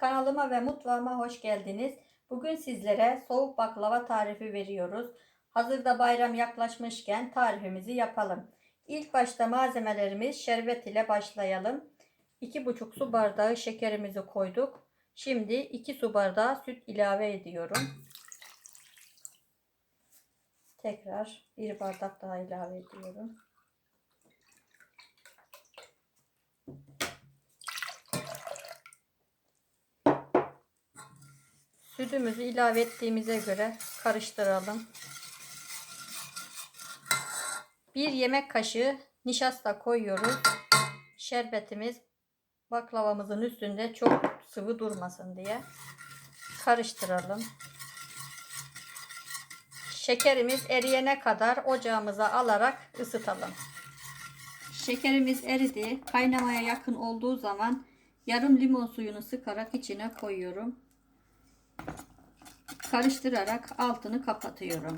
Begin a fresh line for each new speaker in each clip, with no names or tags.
Kanalıma ve mutfağıma hoş geldiniz. Bugün sizlere soğuk baklava tarifi veriyoruz. Hazırda bayram yaklaşmışken tarifimizi yapalım. İlk başta malzemelerimiz şerbet ile başlayalım. 2,5 su bardağı şekerimizi koyduk. Şimdi 2 su bardağı süt ilave ediyorum. Tekrar bir bardak daha ilave ediyorum. Sütümüzü ilave ettiğimize göre karıştıralım. Bir yemek kaşığı nişasta koyuyoruz. Şerbetimiz baklavamızın üstünde çok sıvı durmasın diye karıştıralım. Şekerimiz eriyene kadar ocağımıza alarak ısıtalım. Şekerimiz eridi. Kaynamaya yakın olduğu zaman yarım limon suyunu sıkarak içine koyuyorum. Karıştırarak altını kapatıyorum.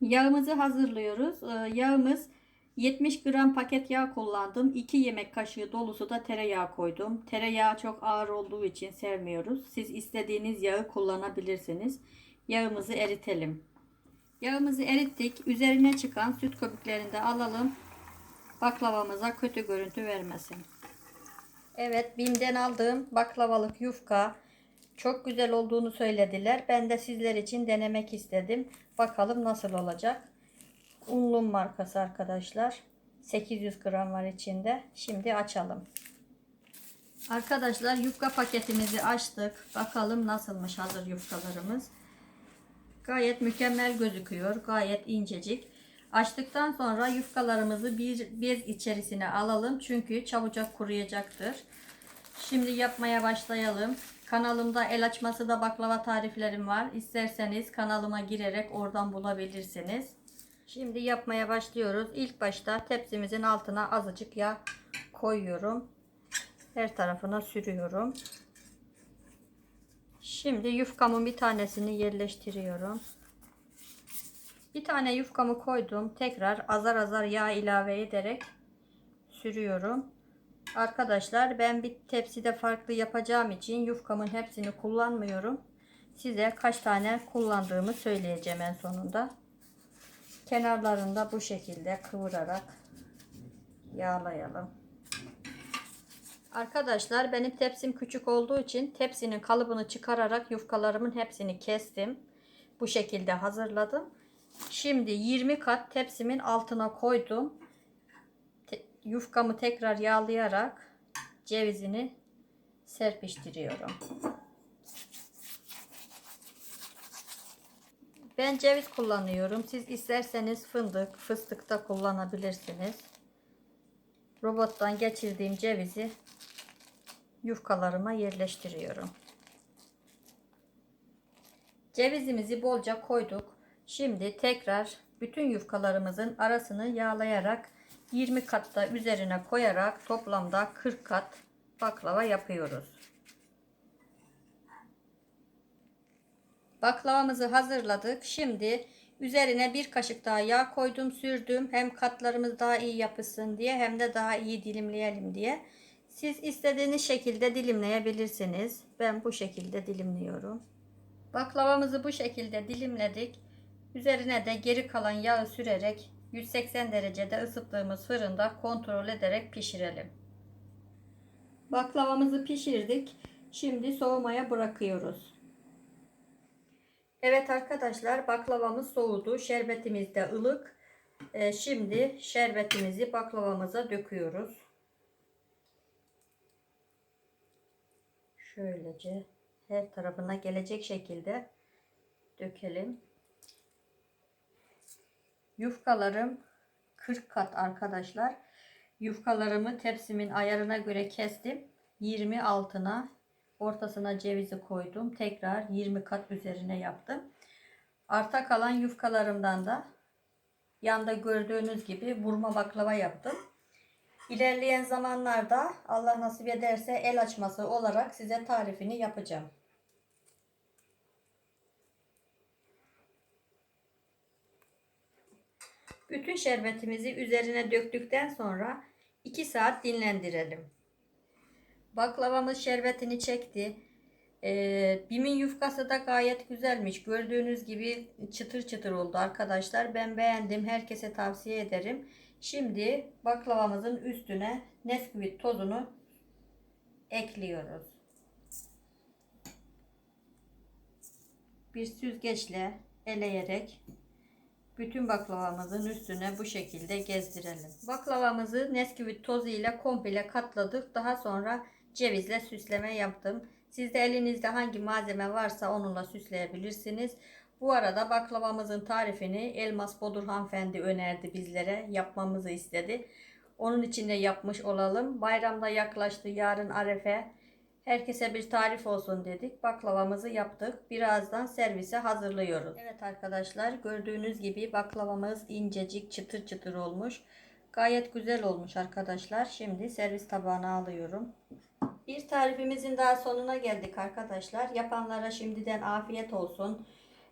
Yağımızı hazırlıyoruz. Ee, Yağımız 70 gram paket yağ kullandım. 2 yemek kaşığı dolusu da tereyağı koydum. Tereyağı çok ağır olduğu için sevmiyoruz. Siz istediğiniz yağı kullanabilirsiniz. Yağımızı eritelim. Yağımızı erittik. Üzerine çıkan süt köpüklerini de alalım. Baklavamıza kötü görüntü vermesin. Evet, Bim'den aldığım baklavalık yufka çok güzel olduğunu söylediler. Ben de sizler için denemek istedim. Bakalım nasıl olacak. Unlum markası arkadaşlar. 800 gram var içinde. Şimdi açalım. Arkadaşlar yufka paketimizi açtık. Bakalım nasılmış hazır yufkalarımız. Gayet mükemmel gözüküyor. Gayet incecik. Açtıktan sonra yufkalarımızı bir bez içerisine alalım. Çünkü çabucak kuruyacaktır. Şimdi yapmaya başlayalım. Kanalımda el açması da baklava tariflerim var. İsterseniz kanalıma girerek oradan bulabilirsiniz. Şimdi yapmaya başlıyoruz. İlk başta tepsimizin altına azıcık yağ koyuyorum. Her tarafına sürüyorum. Şimdi yufkamın bir tanesini yerleştiriyorum. Bir tane yufkamı koydum. Tekrar azar azar yağ ilave ederek sürüyorum. Arkadaşlar ben bir tepside farklı yapacağım için yufkamın hepsini kullanmıyorum. Size kaç tane kullandığımı söyleyeceğim en sonunda. Kenarlarında bu şekilde kıvırarak yağlayalım. Arkadaşlar benim tepsim küçük olduğu için tepsinin kalıbını çıkararak yufkalarımın hepsini kestim. Bu şekilde hazırladım. Şimdi 20 kat tepsimin altına koydum yufkamı tekrar yağlayarak cevizini serpiştiriyorum. Ben ceviz kullanıyorum. Siz isterseniz fındık, fıstık da kullanabilirsiniz. Robottan geçirdiğim cevizi yufkalarıma yerleştiriyorum. Cevizimizi bolca koyduk. Şimdi tekrar bütün yufkalarımızın arasını yağlayarak 20 katta üzerine koyarak toplamda 40 kat baklava yapıyoruz. Baklavamızı hazırladık. Şimdi üzerine bir kaşık daha yağ koydum sürdüm. Hem katlarımız daha iyi yapışsın diye hem de daha iyi dilimleyelim diye. Siz istediğiniz şekilde dilimleyebilirsiniz. Ben bu şekilde dilimliyorum. Baklavamızı bu şekilde dilimledik. Üzerine de geri kalan yağı sürerek 180 derecede ısıttığımız fırında kontrol ederek pişirelim. Baklavamızı pişirdik. Şimdi soğumaya bırakıyoruz. Evet arkadaşlar baklavamız soğudu. Şerbetimiz de ılık. Ee, şimdi şerbetimizi baklavamıza döküyoruz. Şöylece her tarafına gelecek şekilde dökelim. Yufkalarım 40 kat arkadaşlar. Yufkalarımı tepsimin ayarına göre kestim. 20 altına ortasına cevizi koydum. Tekrar 20 kat üzerine yaptım. Arta kalan yufkalarımdan da yanda gördüğünüz gibi vurma baklava yaptım. İlerleyen zamanlarda Allah nasip ederse el açması olarak size tarifini yapacağım. Bütün şerbetimizi üzerine döktükten sonra 2 saat dinlendirelim. Baklavamız şerbetini çekti. Ee, Bim'in yufkası da gayet güzelmiş. Gördüğünüz gibi çıtır çıtır oldu arkadaşlar. Ben beğendim. Herkese tavsiye ederim. Şimdi baklavamızın üstüne Nesquik tozunu ekliyoruz. Bir süzgeçle eleyerek bütün baklavamızın üstüne bu şekilde gezdirelim. Baklavamızı Nesquik tozu ile komple katladık. Daha sonra cevizle süsleme yaptım. Siz de elinizde hangi malzeme varsa onunla süsleyebilirsiniz. Bu arada baklavamızın tarifini Elmas Bodur hanımefendi önerdi bizlere. Yapmamızı istedi. Onun için de yapmış olalım. Bayramda yaklaştı. Yarın Arefe. Herkese bir tarif olsun dedik. Baklavamızı yaptık. Birazdan servise hazırlıyoruz. Evet arkadaşlar gördüğünüz gibi baklavamız incecik çıtır çıtır olmuş. Gayet güzel olmuş arkadaşlar. Şimdi servis tabağına alıyorum. Bir tarifimizin daha sonuna geldik arkadaşlar. Yapanlara şimdiden afiyet olsun.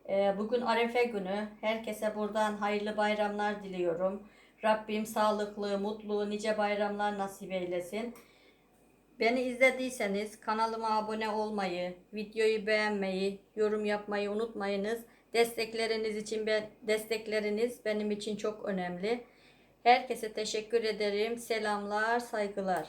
Ee, Bugün Arefe günü. Herkese buradan hayırlı bayramlar diliyorum. Rabbim sağlıklı, mutlu, nice bayramlar nasip eylesin. Beni izlediyseniz kanalıma abone olmayı, videoyu beğenmeyi, yorum yapmayı unutmayınız. Destekleriniz için ben destekleriniz benim için çok önemli. Herkese teşekkür ederim. Selamlar, saygılar.